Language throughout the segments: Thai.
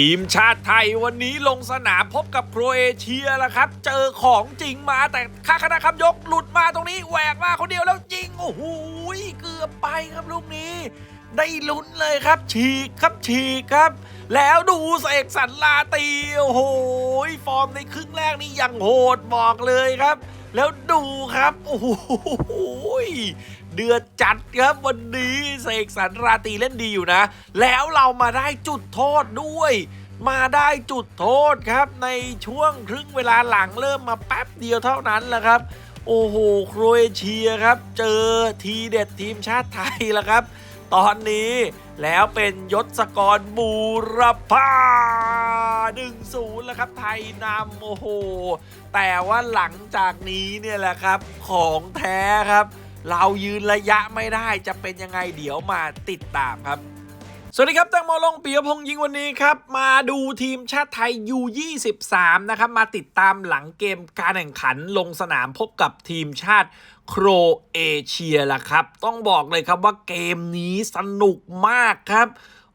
ทีมชาติไทยวันนี้ลงสนามพบกับโครเอเชียแล้วครับ เจอของจริงมาแต่ค่าคณะคำยกหลุดมาตรงนี้แหวกมาคนเดียวแล้วจริง โอ้โหเกือบไปครับลูกนี้ ได้ลุ้นเลยครับ ฉีกครับฉีกครับ แล้วดูเสกสรรลาตีโอ้โหฟอร์มในครึ่งแรกนี่ยังโหดบอกเลยครับ แล้วดูครับ โอ้โห เดือดจัดครับวันนี้เสกสรรราตีเล่นดีอยู่นะ แล้วเรามาได้จุดโทษด้วย มาได้จุดโทษครับในช่วงครึ่งเวลาหลังเริ่มมาแป๊บเดียวเท่านั้นแหละครับ โอ้โหโครเอเชียครับ เจอทีเด็ดทีมชาติไทยแล้วครับ ตอนนี้แล้วเป็นยศกรบูรพา1-0แล้วครับไทยนำโอ้โห แต่ว่าหลังจากนี้เนี่ยแหละครับของแท้ครับ เรายืนระยะไม่ได้จะเป็นยังไงเดี๋ยวมาติดตามครับ สวัสดีครับแตงโมลงปียพงษ์ยิงวันนี้ครับ มาดูทีมชาติไทย U23 นะครับ มาติดตามหลังเกมการแข่งขันลงสนามพบกับทีมชาติโครเอเชียละครับ ต้องบอกเลยครับว่าเกมนี้สนุกมากครับ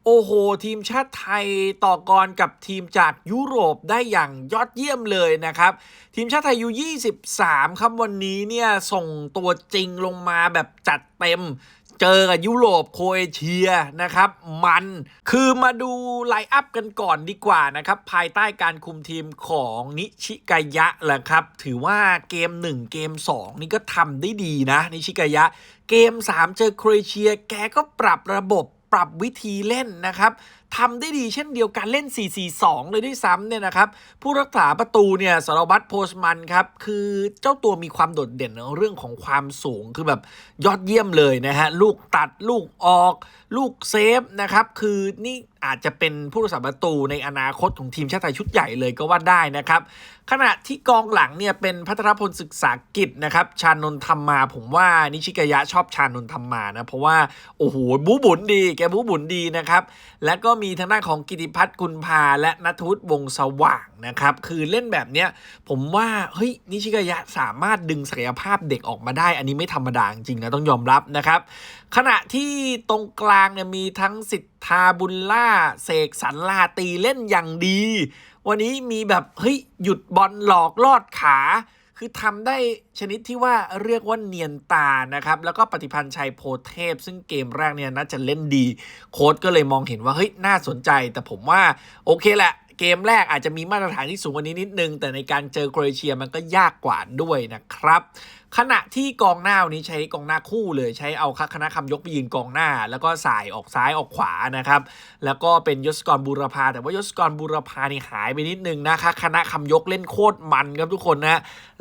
โอ้โห ทีมชาติไทยต่อกรกับทีมจากยุโรปได้อย่างยอดเยี่ยมเลยนะครับ ทีมชาติไทยยู23 ครับวันนี้เนี่ย ส่งตัวจริงลงมาแบบจัดเต็มเจอกับยุโรปโครเอเชียนะครับ มันคือมาดูไลน์อัพกันก่อนดีกว่านะครับ ภายใต้การคุมทีมของนิชิกายะแหละครับ ถือว่าเกม 1 เกม 2 นี่ก็ทำได้ดีนะ นิชิกายะ เกม 3 เจอโครเอเชียแกก็ปรับระบบ ปรับวิธีเล่นนะครับ ทำได้ดีเช่นเดียวกันเล่น 4-4-2 เลยด้วยซ้ำเนี่ยนะครับ ผู้รักษาประตูเนี่ยสารวัตรโพสมันครับ คือเจ้าตัวมีความโดดเด่นในเรื่องของความสูงคือแบบยอดเยี่ยมเลยนะฮะ ลูกตัดลูกออก ลูกเซฟนะครับ คือนี่อาจจะเป็นผู้รักษาประตูในอนาคตของทีมชาติไทยชุดใหญ่เลยก็ว่าได้นะครับ ขณะที่กองหลังเนี่ยเป็นพัทรพลศึกษากิจนะครับชานนทธรรมมาผมว่านิชิกยะชอบชานนทธรรมมานะเพราะว่าโอ้โหบูบุญดีแกบูบุญดีนะครับ แล้วก็มีทางด้านของกิติพัฒน์กุลพาและนัทวุฒิวงศ์สว่างนะครับ คือเล่นแบบเนี้ยผมว่าเฮ้ยนิชิกายะสามารถดึงศักยภาพเด็กออกมาได้ อันนี้ไม่ธรรมดาจริงนะต้องยอมรับนะครับ ขณะที่ตรงกลางเนี่ยมีทั้งสิทธาบุญล่าเสกสรรลาตีเล่นอย่างดี วันนี้มีแบบเฮ้ยหยุดบอลหลอกลอดขา คือทำได้ชนิดที่ว่าเรียกว่าเนียนตานะครับ แล้วก็ปฏิพันธ์ชัยโพเทพ ซึ่งเกมแรกเนี่ยน่าจะเล่นดี โค้ดก็เลยมองเห็นว่าเฮ้ยน่าสนใจ แต่ผมว่าโอเคแหละเกมแรกอาจจะมีมาตรฐานที่สูงกว่านี้นิดนึง แต่ในการเจอโครเอเชียมันก็ยากกว่าด้วยนะครับ ขณะที่กองหน้าวันนี้ใช้กองหน้าคู่เลยใช้เอาคณะคำยกไปยืนกองหน้า แล้วก็สายออกซ้ายออกขวานะครับ แล้วก็เป็นยศกรบูรพาแต่ว่ายศกรบูรพานี่หายไปนิดนึงนะคะคณะคำยกเล่นโคตรมันครับทุกคนนะ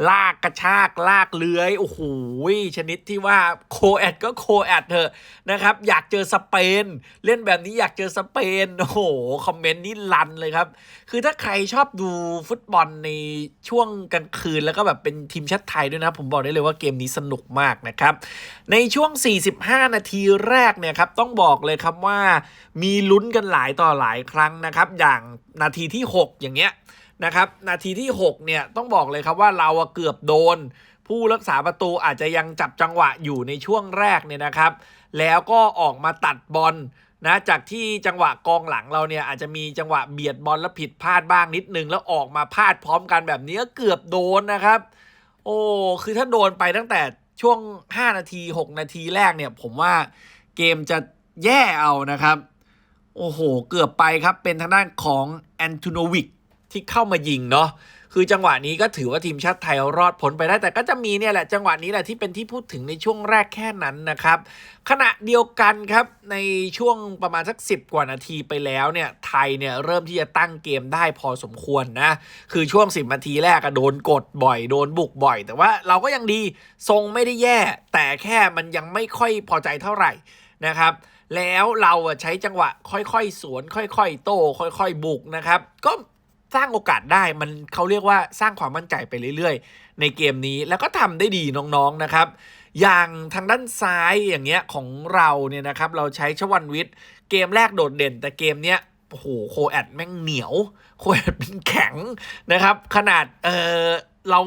ลากกระชากลากเลื้อยโอ้โหชนิดที่ว่าโคแอดก็โคแอดเถอะนะครับ อยากเจอสเปน เล่นแบบนี้อยากเจอสเปนโอ้โหคอมเมนต์นี่ลันเลยครับ คือถ้าใครชอบดูฟุตบอลในช่วงกลางคืนแล้วก็แบบเป็นทีมชาติไทยด้วยนะ ผมบอกได้เลยว่าเกมนี้สนุกมากนะครับ ในช่วง 45 นาทีแรกเนี่ยครับต้องบอกเลยครับว่ามีลุ้นกันหลายต่อหลายครั้งนะครับ อย่างนาทีที่ 6 อย่างเงี้ยนะครับ นาทีที่ 6 เนี่ยต้องบอกเลยครับว่าเราเกือบโดน ผู้รักษาประตูอาจจะยังจับจังหวะอยู่ในช่วงแรกเนี่ยนะครับ แล้วก็ออกมาตัดบอลนะจากที่จังหวะกองหลังเราเนี่ยอาจจะมีจังหวะเบียดบอลแล้วผิดพลาดบ้างนิดนึง แล้วออกมาพลาดพร้อมกันแบบนี้ก็เกือบโดนนะครับ โอ้คือถ้าโดนไปตั้งแต่ช่วง 5 นาที 6 นาทีแรกเนี่ย ผมว่าเกมจะแย่เอานะครับ โอ้โห เกือบไปครับเป็นทางด้านของแอนตูโนวิกที่เข้ามายิงเนาะ คือจังหวะนี้ก็ถือว่าทีมชาติไทยรอดพ้นไปได้ แต่ก็จะมีเนี่ยแหละจังหวะนี้แหละที่เป็นที่พูดถึงในช่วงแรกแค่นั้นนะครับ ขณะเดียวกันครับในช่วงประมาณสัก 10 กว่านาทีไปแล้วเนี่ยไทยเนี่ยเริ่มที่จะตั้งเกมได้พอสมควรนะคือช่วง 10 นาทีแรกก็โดนกดบ่อยโดนบุกบ่อย แต่ว่าเราก็ยังดีทรงไม่ได้แย่ แต่แค่มันยังไม่ค่อยพอใจเท่าไหร่นะครับแล้วเราใช้จังหวะค่อยๆ สวน ค่อยๆ โต้ค่อย ๆ บุกนะครับ ก็ สร้างโอกาสได้มันเขาเรียกว่าสร้างความมั่นใจไปเรื่อยๆ ในเกมนี้แล้วก็ทำได้ดีน้องๆนะครับ อย่างทางด้านซ้ายอย่างเงี้ยของเราเนี่ยนะครับเราใช้ชวันวิทย์เกมแรกโดดเด่น แต่เกมเนี้ยโอ้โหโคแอดแม่งเหนียว โคแอดเป็นแข็งนะครับ ขนาดเออเรา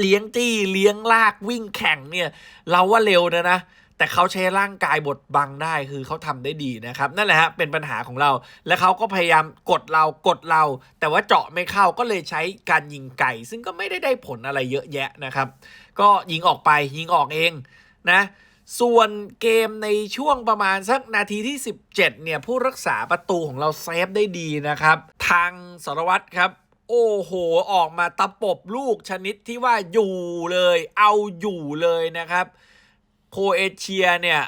เลี้ยงจี้เลี้ยงลากวิ่งแข่งเนี่ย เราว่าเร็วนะนะ แต่เขาใช้ร่างกายบดบังได้คือเขาทำได้ดีนะครับ นั่นแหละฮะเป็นปัญหาของเรา และเขาก็พยายามกดเรากดเรา แต่ว่าเจาะไม่เข้าก็เลยใช้การยิงไก่ ซึ่งก็ไม่ได้ได้ผลอะไรเยอะแยะนะครับ ก็ยิงออกไปยิงออกเองนะส่วนเกมในช่วงประมาณสักนาทีที่ 17 เนี่ย ผู้รักษาประตูของเราเซฟได้ดีนะครับ ทางสารวัตรครับ โอ้โห ออกมาตะปบลูกชนิดที่ว่าอยู่เลย เอาอยู่เลยนะครับ โคเอเชียเนี่ย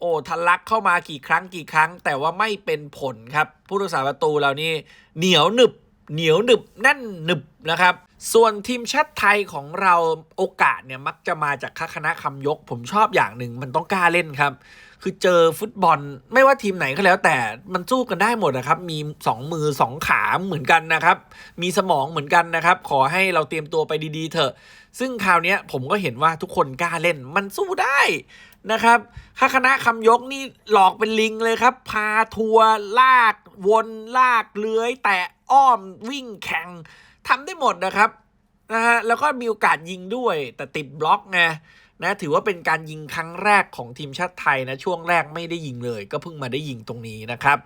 โอ้ทะลักเข้ามากี่ครั้งกี่ครั้ง แต่ว่าไม่เป็นผลครับ ผู้รักษาประตูเรานี่เหนียวหนึบ เหนียวหนึบแน่นหนึบนะครับ ส่วนทีมชาติไทยของเราโอกาสเนี่ยมักจะมาจากคณะคำยก ผมชอบอย่างหนึ่งมันต้องกล้าเล่นครับคือเจอฟุตบอลไม่ว่าทีมไหนก็แล้ว แต่มันสู้กันได้หมดนะครับ มี 2 มือ 2 ขาเหมือนกันนะครับ มีสมองเหมือนกันนะครับ ขอให้เราเตรียมตัวไปดีๆเถอะ ซึ่งคราวนี้ผมก็เห็นว่าทุกคนกล้าเล่นมันสู้ได้นะครับข้าคณะคำยกนี่หลอกเป็นลิงเลยครับ พาทัวร์ลากวนลากเลื้อยแตะอ้อมวิ่งแข่งทำได้หมดนะครับนะฮะแล้วก็มีโอกาสยิงด้วยแต่ติดบล็อกไง นะถือว่าเป็นการยิงครั้งแรกของทีมชาติไทยนะช่วงแรกไม่ได้ยิงเลย ก็เพิ่งมาได้ยิงตรงนี้นะครับ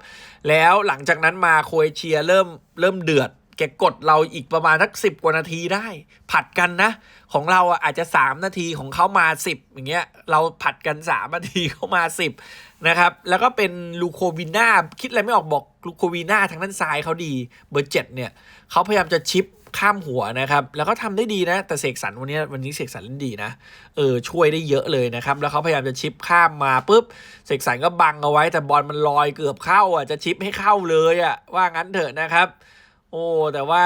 แล้วหลังจากนั้นมาโครเอเชียเริ่มเริ่มเดือดแกกดเราอีกประมาณสักสิบกว่านาทีได้ ผัดกันนะ ของเราอะอาจจะ 3 นาทีของเขามา 10 อย่างเงี้ยเราผัดกัน 3 นาทีเข้ามา 10 นะครับ แล้วก็เป็นลูโควิน่าคิดอะไรไม่ออกบอกลูโควิน่าทางด้านซ้ายเขาดีเบอร์เจ็ดเนี่ยเขาพยายามจะชิป ข้ามหัวนะครับ แล้วก็ทำได้ดีนะ แต่เสกสรรวันนี้วันนี้เสกสรรเล่นดีนะ เออช่วยได้เยอะเลยนะครับ แล้วเขาพยายามจะชิปข้ามมาปุ๊บเสกสรรก็บังเอาไว้ แต่บอลมันลอยเกือบเข้าอะจะชิปให้เข้าเลยอะว่างั้นเถอะนะครับ โอ้แต่ว่า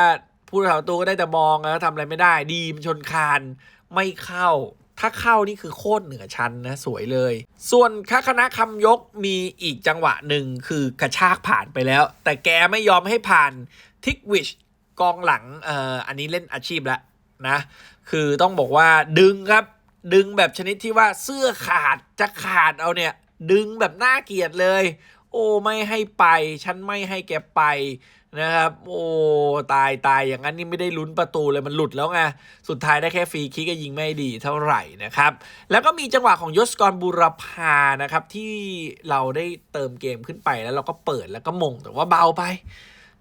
ผู้รักษาประตูก็ได้แต่มองนะทำอะไรไม่ได้ ดีมชนคานไม่เข้าถ้าเข้านี่คือโคตรเหนือชั้นนะสวยเลย ส่วนคคณะคำยกมีอีกจังหวะหนึ่งคือกระชากผ่านไปแล้ว แต่แกไม่ยอมให้ผ่านทิกวิช กองหลังเอ่ออันนี้เล่นอาชีพแล้วนะ คือต้องบอกว่าดึงครับ ดึงแบบชนิดที่ว่าเสื้อขาดจะขาดเอาเนี่ย ดึงแบบน่าเกลียดเลย โอ้ไม่ให้ไปฉันไม่ให้แกไปนะครับ โอ้ตายตายอย่างนั้นนี่ไม่ได้ลุ้นประตูเลยมันหลุดแล้วไงสุดท้ายได้แค่ฟรีคิกก็ยิงไม่ดีเท่าไหร่นะครับ แล้วก็มีจังหวะของยศกรบุรพานะครับ ที่เราได้เติมเกมขึ้นไปแล้วเราก็เปิดแล้วก็มงแต่ว่าเบาไป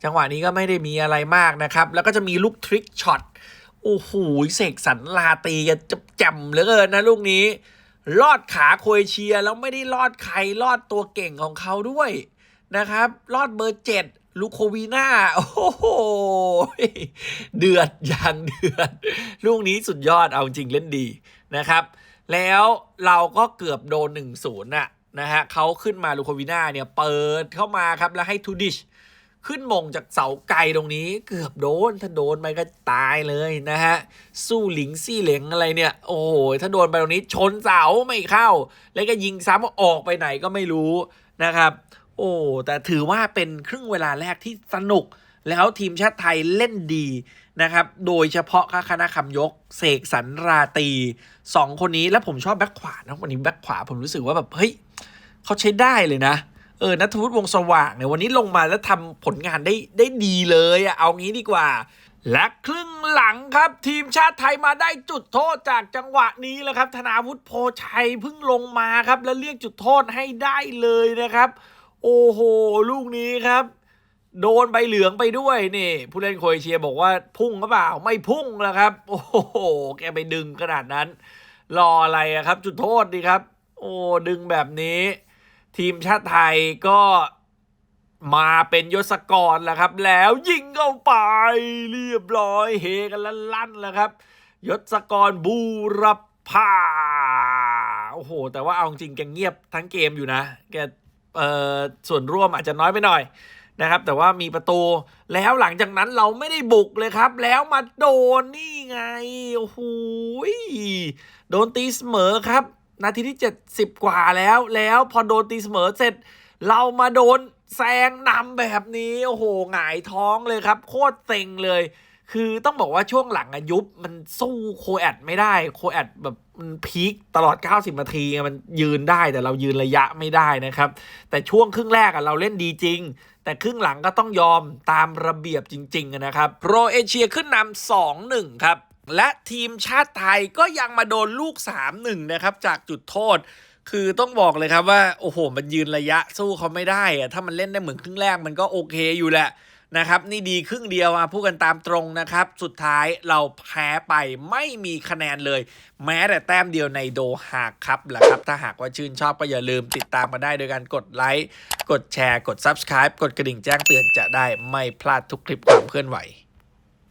จังหวะนี้ก็ไม่ได้มีอะไรมากนะครับ แล้วก็จะมีลูกทริกช็อตโอ้โหเสกสรรลาตีจะจำเหลือเกินนะลูกนี้ ลอดขาโครเชียแล้วไม่ได้ลอดใครลอดตัวเก่งของเขาด้วยนะครับ ลอดเบอร์เจ็ดลูโควีน่าโอ้โห เดือดอย่างเดือด ลูกนี้สุดยอดเอาจริงเล่นดีนะครับ แล้วเราก็เกือบโดน1นศูนย์ะนะฮะเขาขึ้นมาลูโควีน่าเนี่ย เปิดเข้ามาครับแล้วให้ทูดิช ขึ้นมงจากเสาไกลตรงนี้เกือบโดน ถ้าโดนไปก็ตายเลยนะฮะ สู้หลิงซี่เหลงอะไรเนี่ย โอ้โห ถ้าโดนไปตรงนี้ชนเสาไม่เข้า แล้วก็ยิงซ้ำออกไปไหนก็ไม่รู้นะครับ โอ้แต่ถือว่าเป็นครึ่งเวลาแรกที่สนุกแล้วทีมชาติไทยเล่นดีนะครับ โดยเฉพาะคณะคำยก เสกสรรราตีสองคนนี้แล้วผมชอบแบ็คขวานะวันนี้แบ็คขวาผมรู้สึกว่าแบบเฮ้ยเขาใช้ได้เลยนะ เออนัทวุฒิวงศ์สว่างเนี่ยวันนี้ลงมาแล้วทำผลงานได้ได้ดีเลยอะเอางี้ดีกว่า และครึ่งหลังครับ ทีมชาติไทยมาได้จุดโทษจากจังหวะนี้แหละครับ ธนาวุฒิโพชัยเพิ่งลงมาครับ แล้วเรียกจุดโทษให้ได้เลยนะครับ โอ้โห ลูกนี้ครับโดนใบเหลืองไปด้วยนี่ ผู้เล่นโครเอเชียบอกว่าพุ่งหรือเปล่าไม่พุ่งแล้วครับ โอ้โห แกไปดึงขนาดนั้น รออะไรครับ จุดโทษดีครับ โอ้ดึงแบบนี้ ทีมชาติไทยก็มาเป็นยศกรแล้วครับ แล้วยิงเข้าไปเรียบร้อยเฮกันลั่นๆแล้วครับ ยศกรบูรพาโอ้โห แต่ว่าเอาจริงแกเงียบทั้งเกมอยู่นะแกเอ่อส่วนร่วมอาจจะน้อยไปหน่อยนะครับ แต่ว่ามีประตูแล้วหลังจากนั้นเราไม่ได้บุกเลยครับ แล้วมาโดนนี่ไงโอ้โหยโดนตีเสมอครับ นาทีที่ 70 กว่าแล้ว แล้วพอโดนตีเสมอเสร็จ เรามาโดนแซงนำแบบนี้โอ้โหหงายท้องเลยครับ โคตรเซ็งเลย คือต้องบอกว่าช่วงหลังอะยุบมันสู้โคแอดไม่ได้โคแอดแบบมันพีคตลอด 90 นาทีมันยืนได้แต่เรายืนระยะไม่ได้นะครับ แต่ช่วงครึ่งแรกอะเราเล่นดีจริง แต่ครึ่งหลังก็ต้องยอมตามระเบียบจริง ๆ นะครับโปรเอเชียขึ้นนำ2-1 ครับ และทีมชาติไทยก็ยังมาโดนลูก 3-1 นะครับ จากจุดโทษ คือต้องบอกเลยครับว่า โอ้โห มันยืนระยะสู้เขาไม่ได้อะถ้ามันเล่นได้เหมือนครึ่งแรกมันก็โอเคอยู่แหละนะครับ นี่ดีครึ่งเดียวอะพูดกันตามตรงนะครับ สุดท้ายเราแพ้ไปไม่มีคะแนนเลย แม้แต่แต้มเดียวในโดฮาครับแหละครับ ถ้าหากว่าชื่นชอบก็อย่าลืมติดตามมาได้โดยการกดไลค์กดแชร์ กด Subscribe กดกระดิ่งแจ้งเตือนจะได้ไม่พลาดทุกคลิปความเคลื่อนไหว